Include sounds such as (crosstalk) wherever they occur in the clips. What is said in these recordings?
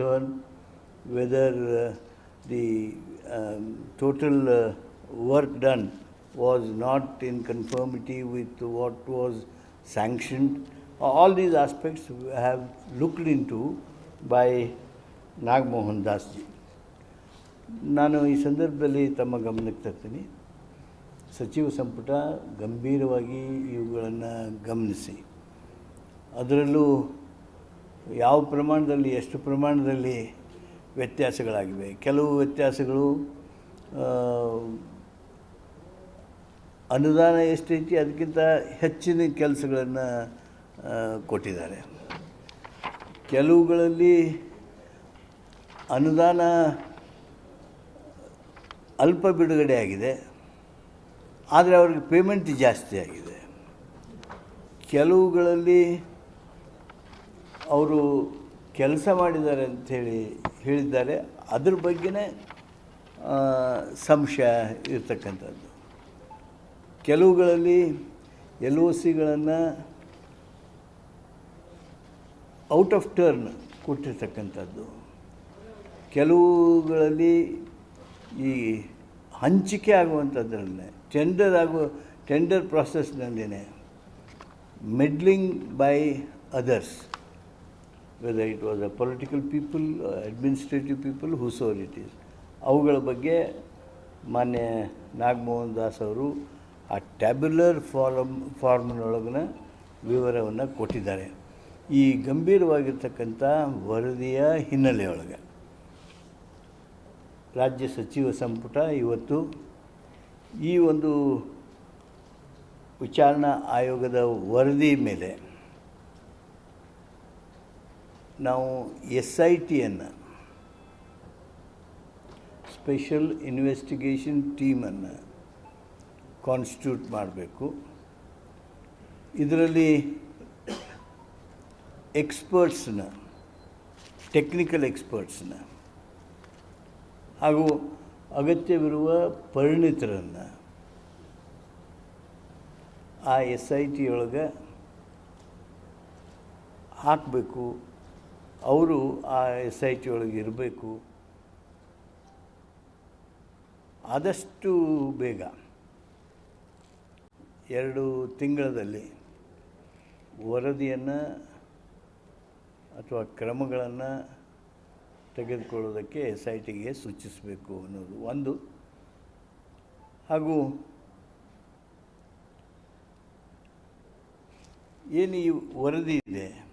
turn, whether uh, the um, total uh, work done was not in conformity with what was sanctioned. All these aspects have looked into by Nagamohan ದಾಸ್ಜಿ ನಾನು ಈ ಸಂದರ್ಭದಲ್ಲಿ ತಮ್ಮ ಗಮನಕ್ಕೆ ತರ್ತೀನಿ ಸಚಿವ ಸಂಪುಟ ಗಂಭೀರವಾಗಿ ಇವುಗಳನ್ನು ಗಮನಿಸಿ ಅದರಲ್ಲೂ ಯಾವ ಪ್ರಮಾಣದಲ್ಲಿ, ಎಷ್ಟು ಪ್ರಮಾಣದಲ್ಲಿ ವ್ಯತ್ಯಾಸಗಳಾಗಿವೆ? ಕೆಲವು ವ್ಯತ್ಯಾಸಗಳು ಅನುದಾನ ಎಷ್ಟೈತಿ ಅದಕ್ಕಿಂತ ಹೆಚ್ಚಿನ ಕೆಲಸಗಳನ್ನು ಕೊಟ್ಟಿದ್ದಾರೆ. ಕೆಲವುಗಳಲ್ಲಿ ಅನುದಾನ ಅಲ್ಪ ಬಿಡುಗಡೆ ಆಗಿದೆ, ಆದರೆ ಅವ್ರಿಗೆ ಪೇಮೆಂಟ್ ಜಾಸ್ತಿ ಆಗಿದೆ. ಕೆಲವುಗಳಲ್ಲಿ ಅವರು ಕೆಲಸ ಮಾಡಿದ್ದಾರೆ ಅಂಥೇಳಿ ಹೇಳಿದ್ದಾರೆ. ಅದ್ರ ಬಗ್ಗೆನೇ ಸಂಶಯ ಇರ್ತಕ್ಕಂಥದ್ದು. ಕೆಲವುಗಳಲ್ಲಿ ಎಲ್ ಒ ಸಿಗಳನ್ನು ಔಟ್ ಆಫ್ ಟರ್ನ್ ಕೊಟ್ಟಿರ್ತಕ್ಕಂಥದ್ದು. ಕೆಲವುಗಳಲ್ಲಿ ಈ ಹಂಚಿಕೆ ಆಗುವಂಥದ್ರಲ್ಲೇ ಟೆಂಡರ್ ಆಗುವ tender ಪ್ರಾಸೆಸ್ನಲ್ಲೇ meddling by others whether it was a political people administrative people whosoever it is ಅವುಗಳ ಬಗ್ಗೆ ಮಾನ್ಯ ನಾಗಮೋಹನ್ ದಾಸ್ ಅವರು ಆ ಟ್ಯಾಬ್ಯುಲರ್ ಫಾರಮ್ ಫಾರ್ಮ್ನೊಳಗಿನ ವಿವರವನ್ನು ಕೊಟ್ಟಿದ್ದಾರೆ. ಈ ಗಂಭೀರವಾಗಿರ್ತಕ್ಕಂಥ ವರದಿಯ ಹಿನ್ನೆಲೆಯೊಳಗೆ ರಾಜ್ಯ ಸಚಿವ ಸಂಪುಟ ಇವತ್ತು ಈ ಒಂದು ವಿಚಾರಣಾ ಆಯೋಗದ ವರದಿ ಮೇಲೆ ನಾವು ಎಸ್ ಐ ಟಿಯನ್ನು ಸ್ಪೆಷಲ್ ಇನ್ವೆಸ್ಟಿಗೇಷನ್ ಟೀಮನ್ನು ಕಾನ್ಸ್ಟಿಟ್ಯೂಟ್ ಮಾಡಬೇಕು. ಇದರಲ್ಲಿ ಎಕ್ಸ್ಪರ್ಟ್ಸ್ನ ಟೆಕ್ನಿಕಲ್ ಎಕ್ಸ್ಪರ್ಟ್ಸ್ನ ಹಾಗೂ ಅಗತ್ಯವಿರುವ ಪರಿಣಿತರನ್ನು ಆ ಎಸ್ ಐ ಟಿ ಒಳಗೆ ಹಾಕಬೇಕು. ಅವರು ಆ ಎಸ್ ಐ ಟಿ ಒಳಗೆ ಇರಬೇಕು. ಆದಷ್ಟು ಬೇಗ. ಎರಡು ತಿಂಗಳಲ್ಲಿ ವರದಿಯನ್ನು ಅಥವಾ ಕ್ರಮಗಳನ್ನು ತೆಗೆದುಕೊಳ್ಳೋದಕ್ಕೆ ಎಸ್ ಐ ಟಿಗೆ ಸೂಚಿಸಬೇಕು ಅನ್ನೋದು ಒಂದು. ಹಾಗೂ ಏನು ಈ ವರದಿ ಇದೆ?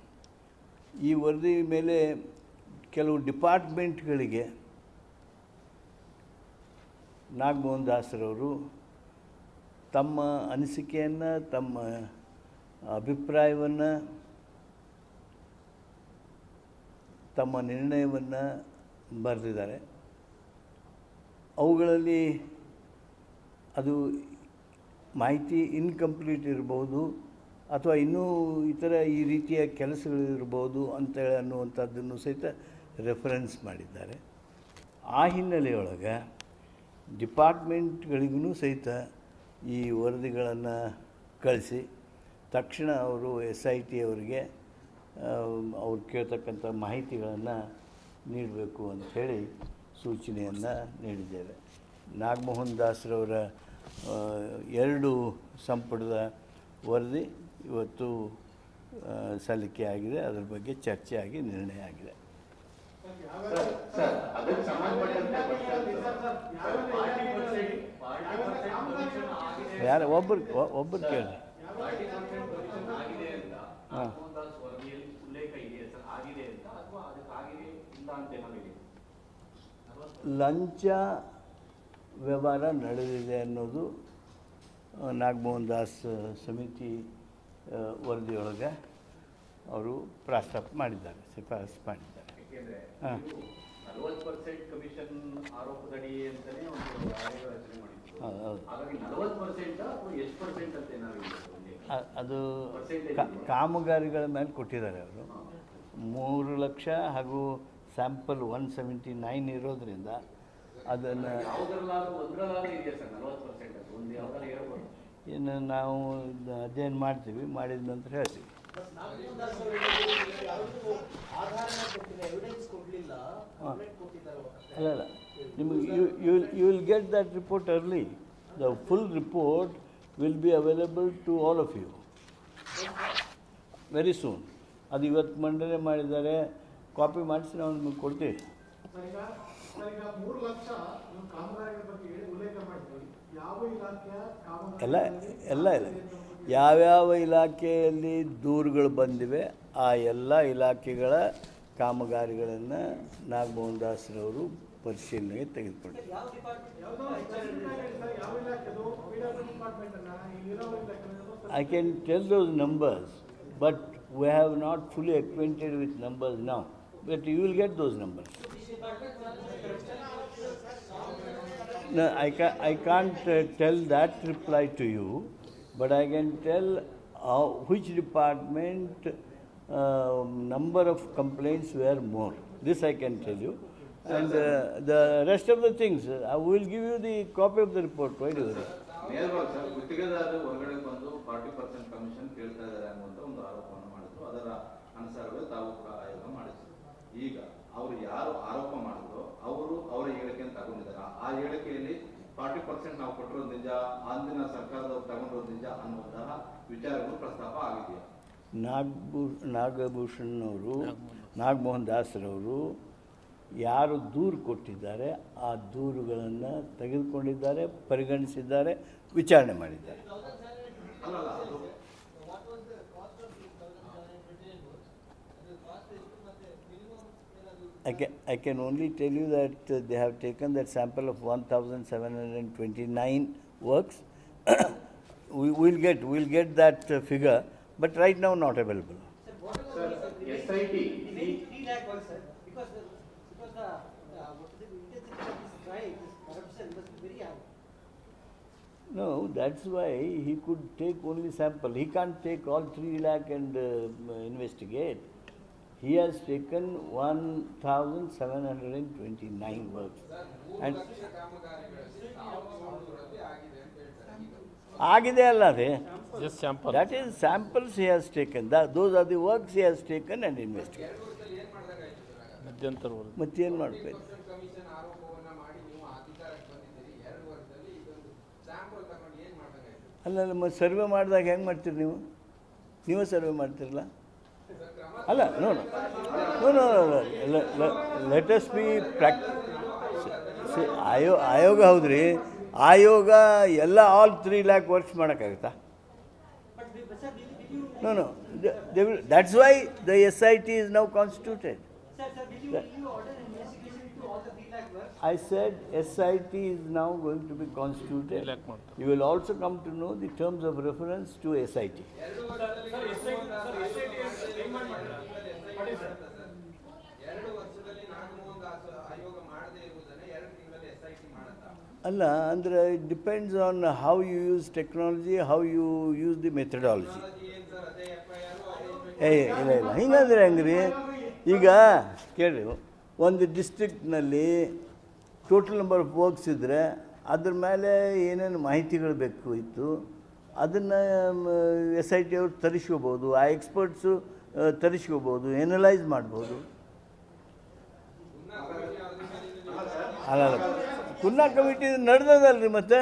ಈ ವರದಿ ಮೇಲೆ ಕೆಲವು ಡಿಪಾರ್ಟ್ಮೆಂಟ್ಗಳಿಗೆ ನಾಗಮೋಹನ್ ದಾಸರವರು ತಮ್ಮ ಅನಿಸಿಕೆಯನ್ನು, ತಮ್ಮ ಅಭಿಪ್ರಾಯವನ್ನು, ತಮ್ಮ ನಿರ್ಣಯವನ್ನು ಬರೆದಿದ್ದಾರೆ. ಅವುಗಳಲ್ಲಿ ಅದು ಮಾಹಿತಿ ಇನ್ಕಂಪ್ಲೀಟ್ ಇರ್ಬೋದು. ಅಥವಾ ಇನ್ನೂ ಇತರ ಈ ರೀತಿಯ ಕೆಲಸಗಳಿರ್ಬೋದು ಅಂತೇಳಿ ಅನ್ನುವಂಥದ್ದನ್ನು ಸಹಿತ ರೆಫರೆನ್ಸ್ ಮಾಡಿದ್ದಾರೆ. ಆ ಹಿನ್ನೆಲೆಯೊಳಗೆ ಡಿಪಾರ್ಟ್ಮೆಂಟ್ಗಳಿಗೂ ಸಹಿತ ಈ ವರದಿಗಳನ್ನು ಕಳಿಸಿ, ತಕ್ಷಣ ಅವರು ಎಸ್ ಐ ಟಿ ಅವರಿಗೆ ಅವ್ರು ಕೇಳ್ತಕ್ಕಂಥ ಮಾಹಿತಿಗಳನ್ನು ನೀಡಬೇಕು ಅಂಥೇಳಿ ಸೂಚನೆಯನ್ನು ನೀಡಿದ್ದೇವೆ. ನಾಗಮೋಹನ್ ದಾಸ್ರವರ ಎರಡು ಸಂಪುಟದ ವರದಿ ಇವತ್ತು ಸಲ್ಲಿಕೆ ಆಗಿದೆ. ಅದರ ಬಗ್ಗೆ ಚರ್ಚೆ ಆಗಿ ನಿರ್ಣಯ ಆಗಿದೆ. ಯಾರು ಒಬ್ಬರು ಒಬ್ಬರು ಕೇಳಿ. ಹಾಂ. ಲಂಚ ವ್ಯವಹಾರ ನಡೆದಿದೆ ಅನ್ನೋದು, ನಾಗಮೋಹನ್ ದಾಸ್ ಸಮಿತಿ ವರದಿಯೊಳಗೆ ಅವರು ಪ್ರಾಸ್ತಾಪ ಮಾಡಿದ್ದಾರೆ ಶಿಫಾರಸು ಮಾಡಿದ್ದಾರೆ. ಹಾಂ. ಅದು? ಕಾಮಗಾರಿಗಳ ಮೇಲೆ ಕೊಟ್ಟಿದ್ದಾರೆ ಅವರು. ಮೂರು ಲಕ್ಷ ಹಾಗೂ ಸ್ಯಾಂಪಲ್ ಒನ್ ಸೆವೆಂಟಿ ನೈನ್ ಇರೋದ್ರಿಂದ ಅದನ್ನು ಇನ್ನು ನಾವು ಅಧ್ಯಯನ ಮಾಡ್ತೀವಿ ಮಾಡಿದ ನಂತರ ಹೇಳ್ತೀವಿ. ಅಲ್ಲ ಅಲ್ಲ. ನಿಮಗೆ you you you will get that report early the full report will be available to all of you very soon ಅದು ಇವತ್ತು ಮಂಡನೆ ಮಾಡಿದ್ದಾರೆ. ಕಾಪಿ ಮಾಡಿಸಿ ನಾವು ನಿಮಗೆ ಕೊಡ್ತೀವಿ. ಎಲ್ಲ ಎಲ್ಲ ಇಲ್ಲ. ಯಾವ್ಯಾವ ಇಲಾಖೆಯಲ್ಲಿ ದೂರುಗಳು ಬಂದಿವೆ ಆ ಎಲ್ಲ ಇಲಾಖೆಗಳ ಕಾಮಗಾರಿಗಳನ್ನು ನಾಗಮೋಹನ್ ದಾಸ್ರವರು ಪರಿಶೀಲನೆಗೆ ತೆಗೆದುಕೊಂಡಿದ್ದಾರೆ. I can tell those numbers but we have not fully acquainted with numbers ನಾವು but you will get those we No, I ca- I can't uh, tell that reply to you, but I can tell how, which department um, number of complaints were more. This I can tell you. And uh, the rest of the things, uh, I will give you the copy of the report, why do you worry? ನೇರವಾಗಿ sir ಗುತ್ತಿಗೆದಾರರು ಹೊರಗಡೆ ಬಂದು forty percent commission ಕೇಳ್ತಾ ಇದ್ದಾರೆ ಅನ್ನುವಂಥ ಒಂದು ಆರೋಪವನ್ನು ಮಾಡಿದ್ರು ಅದರ ಅನುಸಾರವೇ ತಾವು ಕೂಡ ಆಯೋಗ ಮಾಡಿದ್ರು ಈಗ ಅವರು ಯಾರು ಆರೋಪ ಮಾಡಿದ್ರು ಅವರು ಅವರ ಹೇಳಿಕೆಯನ್ನು ತಗೊಂಡಿದ್ದಾರೆ ಆ ಹೇಳಿಕೆಯಲ್ಲಿ ಫಾರ್ಟಿ ಪರ್ಸೆಂಟ್ ನಾವು ಕೊಟ್ಟಿರೋದು ನಿಜ ಅಂದಿನ ಸರ್ಕಾರದವ್ರು ತಗೊಂಡಿರೋದು ನಿಜ ಅನ್ನುವಂತಹ ವಿಚಾರಗಳು ಪ್ರಸ್ತಾಪ ಆಗಿದೆಯಾ? ನಾಗಭೂ ನಾಗಭೂಷಣ್ ಅವರು ನಾಗಮೋಹನ್ ದಾಸರವರು ಯಾರು ದೂರು ಕೊಟ್ಟಿದ್ದಾರೆ ಆ ದೂರುಗಳನ್ನು ತೆಗೆದುಕೊಂಡಿದ್ದಾರೆ ಪರಿಗಣಿಸಿದ್ದಾರೆ ವಿಚಾರಣೆ ಮಾಡಿದ್ದಾರೆ. I can, I can only tell you that uh, they have taken that sample of 1,729 works. (coughs) we will get, we'll get that uh, figure, but right now not available. Sir, what was sir, the SIT. Remaining 3 lakh works, sir, because because the, the, the intensity of this strike, this corruption must be very high. No, that's why he could take only sample. He can't take all 3 lakh and uh, investigate. He has taken one thousand seven hundred and twenty-nine works. And ಆಗಿದೆ ಅಲ್ಲ ಅದೇ he has taken. That, those are the works he has taken and investigated. ಮಧ್ಯಂತರ ವರದಿ. ಮತ್ತೇನು ಮಾಡಬೇಕು ಅಲ್ಲ ನಮ್ಮ survey ಮಾಡಿದಾಗ ಹೆಂಗೆ ಮಾಡ್ತೀರಿ ನೀವು ನೀವೇ ಸರ್ವೆ ಮಾಡ್ತಿರಲ್ಲ ಅಲ್ಲ no no no no let us be ಪ್ರಾಕ್ ಆಯೋ ಆಯೋಗ ಹೌದ್ರಿ ಆಯೋಗ ಎಲ್ಲ ಆಲ್ ತ್ರೀ ಲ್ಯಾಕ್ ವರ್ಕ್ಸ್ ಮಾಡೋಕ್ಕಾಗುತ್ತಾ But, we- but sir, will, will you, No, no. They, they will, that's why the SIT is now constituted. sir, sir, will you, will you order an investigation into all the three lakh works? I said SIT is now going to be constituted. Lakh ಮಾಡ್ತಾರೆ. You will also come to know the terms of reference to SIT. ಅಲ್ಲ ಅಂದರೆ it depends on how you use technology how you use the methodology ಏ ಇಲ್ಲ ಇಲ್ಲ. ಹಿಂಗಂದ್ರೆ ಹೆಂಗ್ರಿ? ಈಗ ಕೇಳಿ ಒಂದು ಡಿಸ್ಟ್ರಿಕ್ಟ್ನಲ್ಲಿ ಟೋಟಲ್ ನಂಬರ್ ಆಫ್ ವರ್ಕ್ಸ್ ಇದ್ದರೆ ಅದ್ರ ಮೇಲೆ ಏನೇನು ಮಾಹಿತಿಗಳು ಬೇಕು ಇತ್ತು ಅದನ್ನು ಎಸ್ ಐ ಟಿ ಅವ್ರು ತರಿಸ್ಕೋಬೋದು. ಆ ಎಕ್ಸ್ಪರ್ಟ್ಸು ತರಿಸ್ಕೋಬೋದು ಎನಲೈಸ್ ಮಾಡ್ಬೋದು. ಅಲ್ಲ ಕುನ್ನಾ ಕಮಿಟಿ ನಡೆದದಲ್ರಿ ಮತ್ತೆ?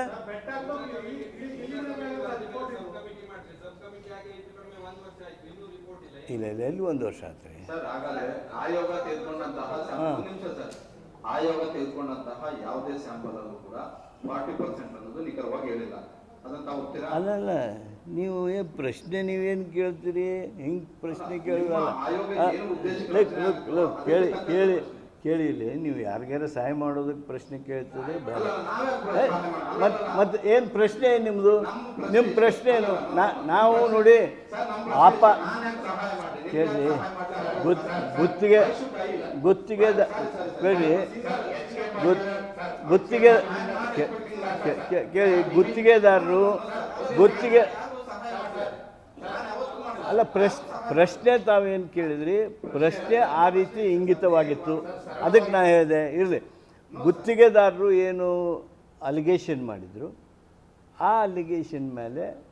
ಇಲ್ಲ ಇಲ್ಲ ಇಲ್ಲಿ ಎಲ್ಲಿ ಒಂದು ವರ್ಷ ಆತ್ರಿ? ಆಯೋಗ ಆಯೋಗ ತೆಗೆದುಕೊಂಡಂತಹ ಯಾವುದೇ ಸ್ಯಾಂಪಲ್ ಅನ್ನು ಕೂಡ ಫಾರ್ಟಿ ಪರ್ಸೆಂಟ್ ಅನ್ನೋದು ನಿಖರವಾಗಿ ಹೇಳಿಲ್ಲ. ಅಲ್ಲ ನೀವು ಏನು ಪ್ರಶ್ನೆ ನೀವೇನು ಕೇಳ್ತೀರಿ? ಹಿಂಗೆ ಪ್ರಶ್ನೆ ಅದಕ್ಕೆ ಕೇಳಿ ಕೇಳಿ ಕೇಳಿ ಇಲ್ಲಿ. ನೀವು ಯಾರಿಗಾರ ಸಹಾಯ ಮಾಡೋದಕ್ಕೆ ಪ್ರಶ್ನೆ ಕೇಳ್ತದೆ ಬೇಡ. ಅಲ್ಲ, ನಾವೇ ಏ, ಪ್ರಶ್ನೆ ಮತ್ ಮತ್ತೆ ಏನು ಪ್ರಶ್ನೆ ಏನು ನಿಮ್ಮದು ನಿಮ್ಮ ಪ್ರಶ್ನೆ ಏನು? ನಾ- ನಾವು ನೋಡಿ ಅಪ್ಪ ಕೇಳಿ? ಗುತ್ ಗುತ್ತಿಗೆ ಗುತ್ತಿಗೆ ಕೇಳಿ. ಗುತ್ ಗುತ್ತಿಗೆ ಗುತ್ತಿಗೆದಾರರು, ಗುತ್ತಿಗೆ ಅಲ್ಲ, ಪ್ರಶ್, ಪ್ರಶ್ನೆ ತಾವೇನು ಕೇಳಿದ್ರಿ? ಪ್ರಶ್ನೆ ಆ ರೀತಿ ಇಂಗಿತವಾಗಿತ್ತು. ಅದಕ್ಕೆ ನಾನು ಹೇಳಿದೆ, ಇರಲಿ. ಗುತ್ತಿಗೆದಾರರು ಏನು ಅಲಿಗೇಷನ್ ಮಾಡಿದರು? ಆ ಅಲಿಗೇಷನ್ ಮೇಲೆ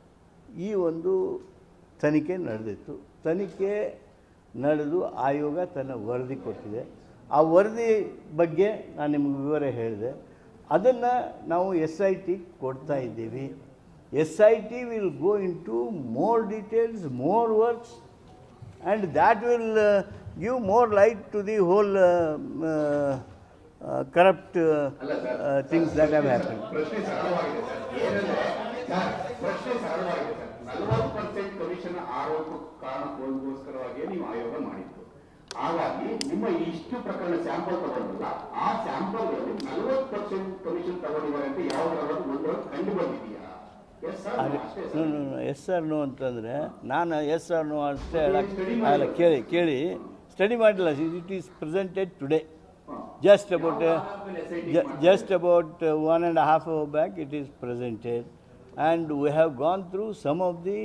ಈ ಒಂದು ತನಿಖೆ ನಡೆದಿತ್ತು. ತನಿಖೆ ನಡೆದು ಆಯೋಗ ತನ್ನ ವರದಿ ಕೊಟ್ಟಿದೆ. ಆ ವರದಿ ಬಗ್ಗೆ ನಾನು ನಿಮಗೆ ವಿವರ ಹೇಳಿದೆ. ಅದನ್ನು ನಾವು ಎಸ್ ಐ ಟಿ ಕೊಡ್ತಾ ಇದ್ದೀವಿ. S I T will go into more details more works and that will give more light to the whole corrupt things that have happen ಪ್ರಶ್ನೆ ಸರಳವಾಗಿದೆ ಸರ್ ಏನಂದ್ರೆ ಸರ್ ಪ್ರಶ್ನೆ ಸರಳವಾಗಿದೆ ಸರ್ ನಲವತ್ತು ಪರ್ಸೆಂಟ್ ಕಮಿಷನ್ ಆರೋಪ ಕಾರಣಕ್ಕೋಸ್ಕರವಾಗಿ ನೀವು ಆಯೋಗ ಮಾಡಿತ್ತು ಹಾಗಾಗಿ ನಿಮ್ಮ ಇಷ್ಟು ಪ್ರಕರಣ ಸ್ಯಾಂಪಲ್ ತಗೊಂಡಿಲ್ಲ. ಆ ಸ್ಯಾಂಪಲ್ ನಲವತ್ತು ಪರ್ಸೆಂಟ್ ಕಮಿಷನ್ ತಗೊಂಡಿದ್ದಾರೆ ಅಂತ ಯಾವ್ದಾದ್ರು ಒಂದು ಕಂಡು ಬಂದಿದೆಯಾ ಎಸ್ ಆರ್ ನೋ ಅಂತಂದರೆ ನಾನು ಎಸ್ ಆರ್ ನೋ ಅಷ್ಟೇ ಅಲ್ಲ ಕೇಳಿ ಕೇಳಿ. ಸ್ಟಡಿ ಮಾಡಿಲ್ಲ. It is presented today just about just about one and half hour back it is presented and we have gone through some of gone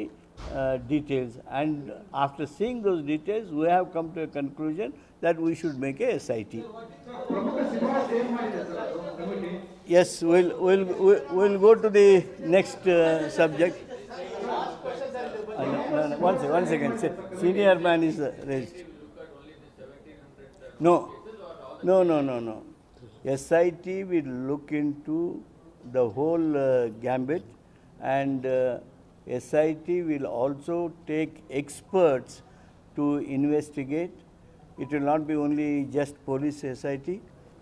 Uh, details. And after seeing those details, we have come to a conclusion that we should make a SIT. Yes, we'll, we'll, we'll go to the next uh, subject. One, second, one second. Senior man is uh, raised. No, no, no, no, no. SIT will look into the whole uh, gambit and SIT will also take experts to investigate. It will not be only just police SIT,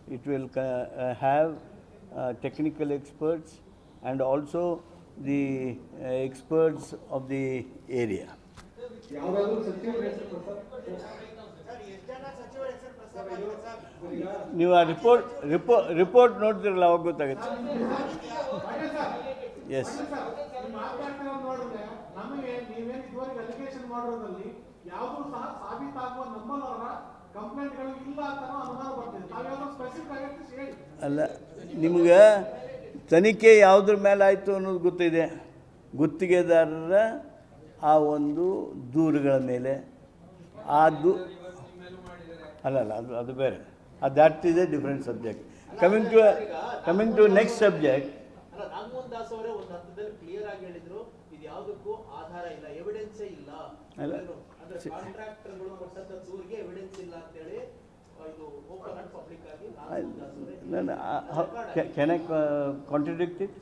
it will uh, uh, have uh, technical experts and also the uh, experts of the area. ಯಾವ್ದಾದ್ರು ಸಚಿವರ ಹೆಸರು sir sir ಎಷ್ಟು ಜನ ಸಚಿವರ ಹೆಸರು ಪ್ರಸ್ತಾಪ ಆಗಿದೆ sir ಈಗ ನೀವು ಆ ರಿಪೋರ್ಟ್ ರಿಪೋ ರಿಪೋರ್ಟ್ ನೋಡ್ತಿರಲ್ಲ ಅವಾಗ ಗೊತ್ತಾಗುತ್ತೆ ಪಾಟೀಲ್ ಸರ್ ಎಸ್ ಅಲ್ಲ ನಿಮ್ಗೆ ತನಿಖೆ ಯಾವುದ್ರ ಮೇಲೆ ಆಯಿತು ಅನ್ನೋದು ಗೊತ್ತಿದೆ. ಗುತ್ತಿಗೆದಾರರ ಆ ಒಂದು ದೂರುಗಳ ಮೇಲೆ. ಆ ದೂ ಅಲ್ಲಲ್ಲ ಅಲ್ಲ ಅದು ಅದು ಬೇರೆ. That is a different subject coming to coming to next subject ಅಲ್ಲ ನಾಗಮೋಹನ್ ದಾಸ್ ಅವರೇ ಒಂದು ಹಂತದಲ್ಲಿ ಕ್ಲಿಯರ್ ಆಗಿ ಹೇಳಿದ್ರು ಇದು ಯಾವುದಕ್ಕೂ ಆಧಾರ ಇಲ್ಲ ಎವಿಡೆನ್ಸ್ ಇಲ್ಲ? ಅಂದ್ರೆ ಕಾಂಟ್ರಾಕ್ಟರ್ಗಳು ಕೊಟ್ಟಂತ ದೂರಿಗೆ ಎವಿಡೆನ್ಸ್ ಇಲ್ಲ ಅಂತ ಹೇಳಿ can I contradict it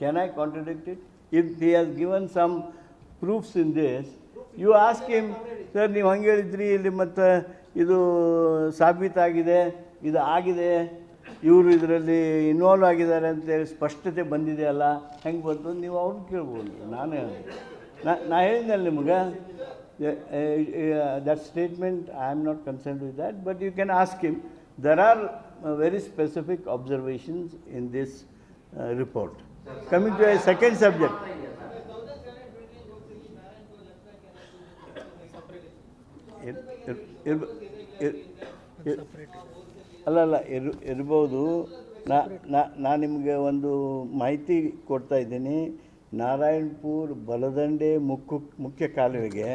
can I contradict it if he has given some proofs in this you ask him sir ನೀವು ಹಂಗೆ ಹೇಳಿದ್ರಿ ಇಲ್ಲಿ ಮತ್ತು ಇದು ಸಾಬೀತಾಗಿದೆ ಇದು ಆಗಿದೆ ಇವರು ಇದರಲ್ಲಿ ಇನ್ವಾಲ್ವ್ ಆಗಿದ್ದಾರೆ ಅಂತೇಳಿ ಸ್ಪಷ್ಟತೆ ಬಂದಿದೆಯಲ್ಲ ಹೆಂಗೆ ಬಂತು ನೀವು ಅವ್ರನ್ನ ಕೇಳ್ಬೋದು, ನಾನು ನಾ ನಾ ಹೇಳಿದ್ನಲ್ಲ ನಿಮ್ಗೆ that statement I am not concern with that but you can ask him there are very specific observations in this report coming to a second subject ಇರ್- ಇರ್- ಇರ್- ಇರ್ಬೋದು. ನಾ ನಿಮಗೆ ಒಂದು ಮಾಹಿತಿ ಕೊಡ್ತಾ ಇದ್ದೀನಿ. ನಾರಾಯಣ್ಪುರ್ ಬಲದಂಡೆ ಮುಖ್ಯ ಮುಖ್ಯ ಕಾಲುವೆಗೆ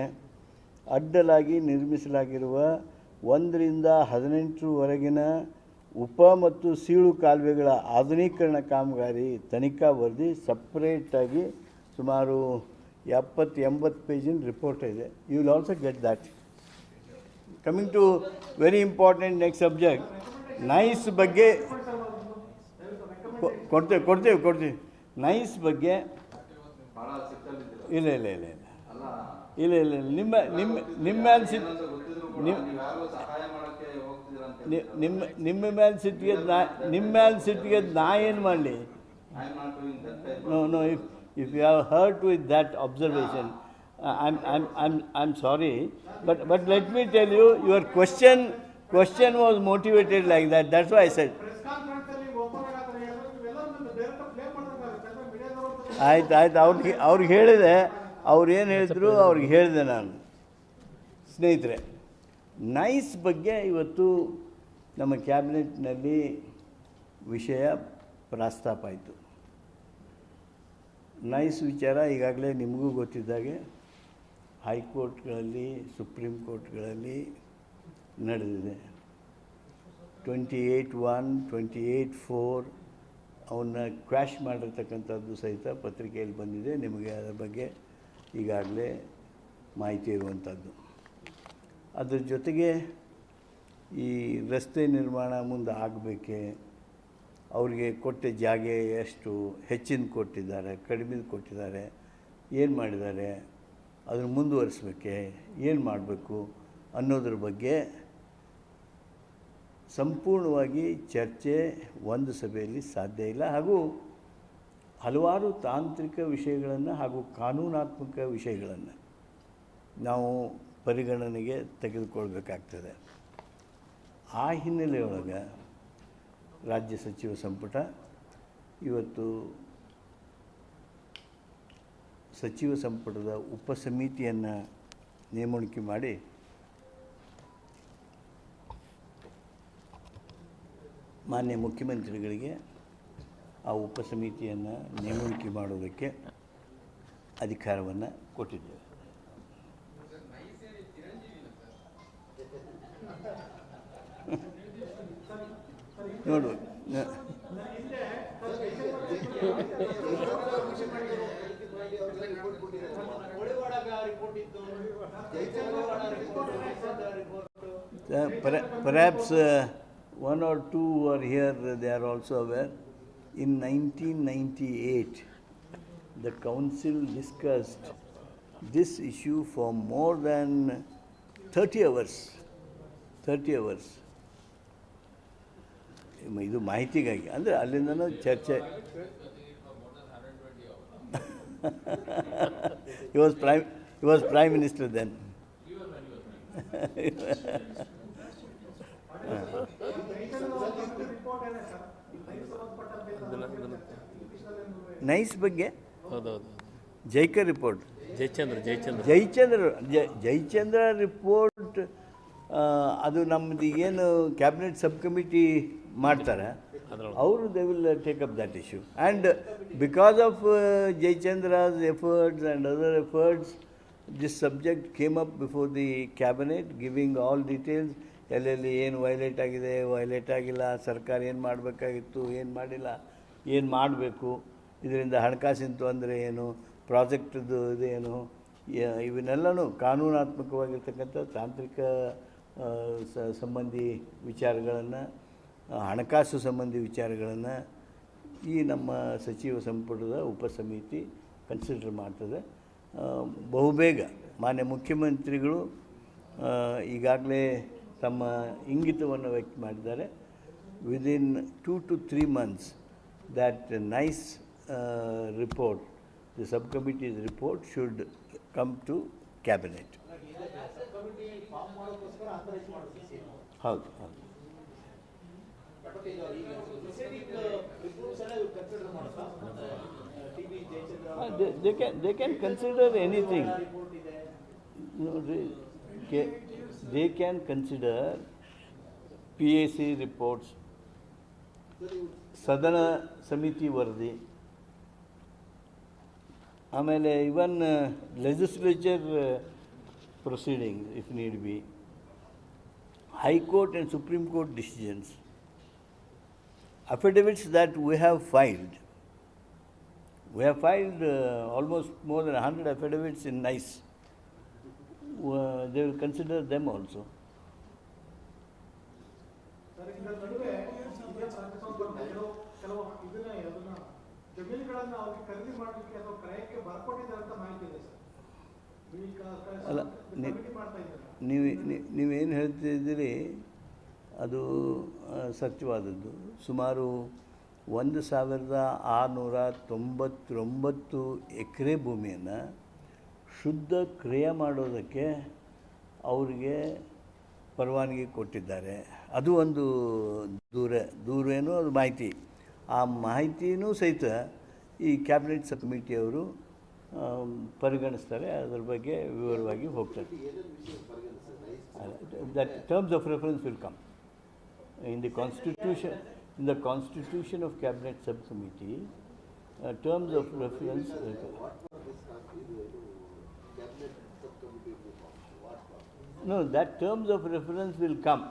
ಅಡ್ಡಲಾಗಿ ನಿರ್ಮಿಸಲಾಗಿರುವ ಒಂದರಿಂದ ಹದಿನೆಂಟರವರೆಗಿನ ಉಪ ಮತ್ತು ಸೀಳು ಕಾಲುವೆಗಳ ಆಧುನೀಕರಣ ಕಾಮಗಾರಿ ತನಿಖಾ ವರದಿ ಸಪ್ರೇಟಾಗಿ ಸುಮಾರು ಎಪ್ಪತ್ತು ಎಂಬತ್ತು ಪೇಜಿನ ರಿಪೋರ್ಟ್ ಇದೆ. You will also get that coming to very important next subject NICE ಬಗ್ಗೆ ಕೊಡ್ತೇವೆ ಕೊಡ್ತೇವೆ ಕೊಡ್ತೀವಿ. ನೈಸ್ ಬಗ್ಗೆ ಇಲ್ಲ ಇಲ್ಲ ಇಲ್ಲ ಇಲ್ಲ. ಇಲ್ಲ ಇಲ್ಲ ನಿಮ್ಮ ನಿಮ್ಮ ನಿಮ್ಮ ಮೇಲೆ ಸಿಟ್ಟು ಏನಂತ ಗೊತ್ತಿದ್ರು ಕೂಡ ನಿಮ್- ನೀವು ಯಾರಿಗೂ ಸಹಾಯ ಮಾಡಕ್ಕೆ ಹೋಗ್ತಿದ್ದೀರ ಅಂತ ನಿಮ್ಮ ನಿಮ್ಮ ಮೇಲೆ ಸಿಟ್ಟಿಗೆ ನಾ ನಿಮ್ಮ ಮೇಲೆ ಸಿಟ್ಟಿಗೆ ನಾ ಏನು ಮಾಡಲಿ? No no if if you have hurt with that observation I I I I am sorry but but let I'm, tell you your but let was motivated like that question, why was motivated like that, that's why I said. ಆಯ್ತು ಆಯ್ತು. ಅವ್ರಿಗೆ ಅವ್ರಿಗೆ ಹೇಳಿದೆ. ಅವ್ರು ಏನು ಹೇಳಿದ್ರು ಅವ್ರಿಗೆ ಹೇಳಿದೆ ನಾನು. ಸ್ನೇಹಿತರೆ ನೈಸ್ ಬಗ್ಗೆ ಇವತ್ತು ನಮ್ಮ ಕ್ಯಾಬಿನೆಟ್ನಲ್ಲಿ ವಿಷಯ ಪ್ರಸ್ತಾಪ ಆಯಿತು. ನೈಸ್ ವಿಚಾರ ಈಗಾಗಲೇ ನಿಮಗೂ ಗೊತ್ತಿದ್ದಾಗೆ. ಹೈಕೋರ್ಟ್ಗಳಲ್ಲಿ ಸುಪ್ರೀಂ ಕೋರ್ಟ್ಗಳಲ್ಲಿ ನಡೆದಿದೆ. Twenty eight one twenty eight four ಅವನ್ನ ಕ್ರ್ಯಾಶ್ ಮಾಡಿರ್ತಕ್ಕಂಥದ್ದು ಸಹಿತ ಪತ್ರಿಕೆಯಲ್ಲಿ ಬಂದಿದೆ. ನಿಮಗೆ ಅದರ ಬಗ್ಗೆ ಈಗಾಗಲೇ ಮಾಹಿತಿ ಇರುವಂಥದ್ದು. ಅದರ ಜೊತೆಗೆ ಈ ರಸ್ತೆ ನಿರ್ಮಾಣ ಮುಂದೆ ಆಗಬೇಕೆ, ಅವರಿಗೆ ಕೊಟ್ಟ ಜಾಗ ಎಷ್ಟು, ಹೆಚ್ಚಿನ ಕೊಟ್ಟಿದ್ದಾರೆ, ಕಡಿಮೆ ಕೊಟ್ಟಿದ್ದಾರೆ, ಏನು ಮಾಡಿದ್ದಾರೆ, ಅದನ್ನು ಮುಂದುವರಿಸ್ಬೇಕೆ, ಏನು ಮಾಡಬೇಕು ಅನ್ನೋದ್ರ ಬಗ್ಗೆ ಸಂಪೂರ್ಣವಾಗಿ ಚರ್ಚೆ ಒಂದು ಸಭೆಯಲ್ಲಿ ಸಾಧ್ಯ ಇಲ್ಲ. ಹಾಗೂ ಹಲವಾರು ತಾಂತ್ರಿಕ ವಿಷಯಗಳನ್ನು ಹಾಗೂ ಕಾನೂನಾತ್ಮಕ ವಿಷಯಗಳನ್ನು ನಾವು ಪರಿಗಣನೆಗೆ ತೆಗೆದುಕೊಳ್ಬೇಕಾಗ್ತದೆ. ಆ ಹಿನ್ನೆಲೆಯೊಳಗೆ ರಾಜ್ಯ ಸಚಿವ ಸಂಪುಟ ಇವತ್ತು ಸಚಿವ ಸಂಪುಟದ ಉಪಸಮಿತಿಯನ್ನು ನೇಮಣಿಕೆ ಮಾಡಿ ಮಾನ್ಯ ಮುಖ್ಯಮಂತ್ರಿಗಳಿಗೆ ಆ ಉಪಸಮಿತಿಯನ್ನು ನೇಮಣಿಕೆ ಮಾಡೋದಕ್ಕೆ ಅಧಿಕಾರವನ್ನು ಕೊಟ್ಟಿದ್ದೇವೆ. ನೋಡು ನ- ಒಳಗೊಳಗ ರಿಪೋರ್ಟ್ ಇತ್ತು report Uh, per- Perhaps uh, one or two who are here, they are also aware. In 1998, the council discussed this issue for more than 30 hours. 30 hours. ಇಮ್- ಇದು ಮಾಹಿತಿಗಾಗಿ ಅಂದರೆ ಅಲ್ಲಿಂದನೂ ಚರ್ಚೆ (laughs) he was prime he was prime minister then (laughs) NICE ಬಗ್ಗೆ? ಹೌದೌದು. Jaikar report Jayachandra Jayachandra. Jayachandra Jaichandra Jayachandra report ಅದು ನಮ್ಮದು ಏನು cabinet sub committee ಮಾಡ್ತಾರೆ. ಅವರು they will take up that issue and because of Jayachandra's efforts and other efforts this subject came up before the cabinet giving all details ಎಲ್ಲೆಲ್ಲಿ ಏನು violate ಆಗಿದೆ ವೈಲೇಟ್ ಆಗಿಲ್ಲ, ಸರ್ಕಾರ ಏನು ಮಾಡಬೇಕಾಗಿತ್ತು, ಏನು ಮಾಡಿಲ್ಲ, ಏನು ಮಾಡಬೇಕು, ಇದರಿಂದ ಹಣಕಾಸಿನ ತೊಂದರೆ ಏನು, ಪ್ರಾಜೆಕ್ಟ್ದು ಇದೇನು ಇವನ್ನೆಲ್ಲನೂ ಕಾನೂನಾತ್ಮಕವಾಗಿರ್ತಕ್ಕಂಥ ತಾಂತ್ರಿಕ ಸಂಬಂಧಿ ವಿಚಾರಗಳನ್ನು, ಹಣಕಾಸು ಸಂಬಂಧಿ ವಿಚಾರಗಳನ್ನು ಈ ನಮ್ಮ ಸಚಿವ ಸಂಪುಟದ ಉಪಸಮಿತಿ ಕನ್ಸಿಡರ್ ಮಾಡ್ತದೆ. ಬಹುಬೇಗ ಮಾನ್ಯ ಮುಖ್ಯಮಂತ್ರಿಗಳು ಈಗಾಗಲೇ ತಮ್ಮ ಇಂಗಿತವನ್ನು ವ್ಯಕ್ತ ಮಾಡಿದ್ದಾರೆ. Within two to three months that NICE report the sub committees report should come to cabinet ಹೌದು ಹೌದು. ದೇ ಕ್ಯಾನ್ ಕನ್ಸಿಡರ್ ಎನಿಥಿಂಗ್ ನೋಡ್ರಿ ಕೆ They can consider P A C reports ಸದನ ಸಮಿತಿ ವರದಿ ಆಮೇಲೆ even legislature proceeding if need be high court and supreme court decisions affidavits that we have filed. We have filed uh, almost more than 100 affidavits in NICE. Uh, they consider ಕ- ಕ- ಅಲ್ಲ, ನೀವು ನೀವೇನು ಹೇಳ್ತಿದ್ದೀರಿ ಅದು ಸತ್ಯವಾದದ್ದು. ಸುಮಾರು ಒಂದು ಸಾವಿರದ ಆರುನೂರ ತೊಂಬತ್ತೊಂಬತ್ತು ಎಕರೆ ಭೂಮಿಯನ್ನು ಶುದ್ಧ ಕ್ರಿಯೆ ಮಾಡೋದಕ್ಕೆ ಅವರಿಗೆ ಪರವಾನಗಿ ಕೊಟ್ಟಿದ್ದಾರೆ. ಅದು ಒಂದು ದೂರ ದೂರೇನು ಅದು ಮಾಹಿತಿ. ಆ ಮಾಹಿತಿಯೂ ಸಹಿತ ಈ ಕ್ಯಾಬಿನೆಟ್ ಕಮಿಟಿಯವರು ಪರಿಗಣಿಸ್ತಾರೆ. ಅದರ ಬಗ್ಗೆ ವಿವರವಾಗಿ ಹೋಗ್ತಾರೆ. That terms of reference will come in the constitution in the constitution of cabinet sub committee terms of reference will come No, that terms of reference will come.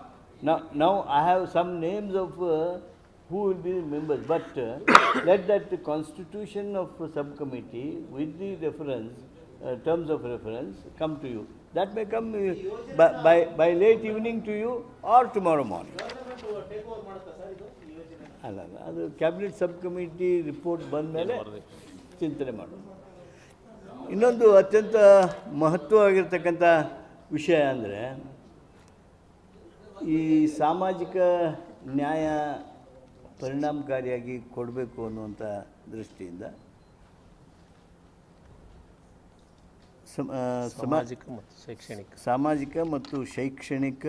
Now, now I have some names of uh, who will be the members, but uh, (coughs) let that the constitution of a subcommittee with the reference, uh, terms of reference come to you. That may come uh, by, by, by late evening to you or tomorrow morning. Government take over ಮಾಡುತ್ತಾ sir ಇದು ಈ ಯೋಜನೆ ಅಲ್ಲ ಅಲ್ಲ, ಅದು cabinet sub committee report ಬಂದ ಮೇಲೆ ಚಿಂತನೆ ಮಾಡೋದು ಇನ್ನೊಂದು ಅತ್ಯಂತ ಮಹತ್ವವಾಗಿರ್ತಕ್ಕಂಥ ವಿಷಯ ಅಂದರೆ ಈ ಸಾಮಾಜಿಕ ನ್ಯಾಯ ಪರಿಣಾಮಕಾರಿಯಾಗಿ ಕೊಡಬೇಕು ಅನ್ನುವಂಥ ದೃಷ್ಟಿಯಿಂದ ಸಮ ಸಾಮಾಜಿಕ ಮತ್ತು ಶೈಕ್ಷಣಿಕ. ಸಾಮಾಜಿಕ ಮತ್ತು ಶೈಕ್ಷಣಿಕ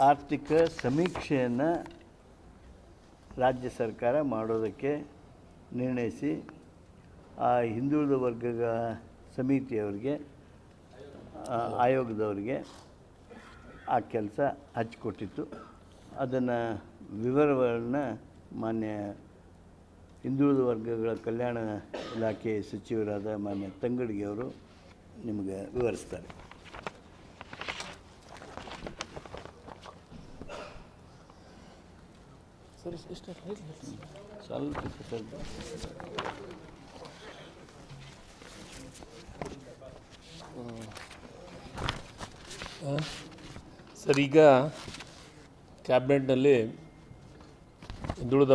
ಆರ್ಥಿಕ ಸಮೀಕ್ಷೆಯನ್ನು ರಾಜ್ಯ ಸರ್ಕಾರ ಮಾಡೋದಕ್ಕೆ ನಿರ್ಣಯಿಸಿ ಆ ಹಿಂದುಳಿದ ವರ್ಗದ ಸಮಿತಿಯವರಿಗೆ ಆಯೋಗದವರಿಗೆ ಆ ಕೆಲಸ ಹಚ್ಚಿಕೊಟ್ಟಿತ್ತು ಅದನ್ನು ವಿವರಗಳನ್ನ ಮಾನ್ಯ ಹಿಂದುಳಿದ ವರ್ಗಗಳ ಕಲ್ಯಾಣ ಇಲಾಖೆ ಸಚಿವರಾದ ಮಾನ್ಯ ತಂಗಡಿಗೆಯವರು ನಿಮಗೆ ವಿವರಿಸ್ತಾರೆ. ಸ್ವಲ್ಪ ಸ್ವಲ್ಪ. ಸರ್ ಈಗ ಕ್ಯಾಬಿನೆಟ್ನಲ್ಲಿ ಹಿಂದುಳಿದ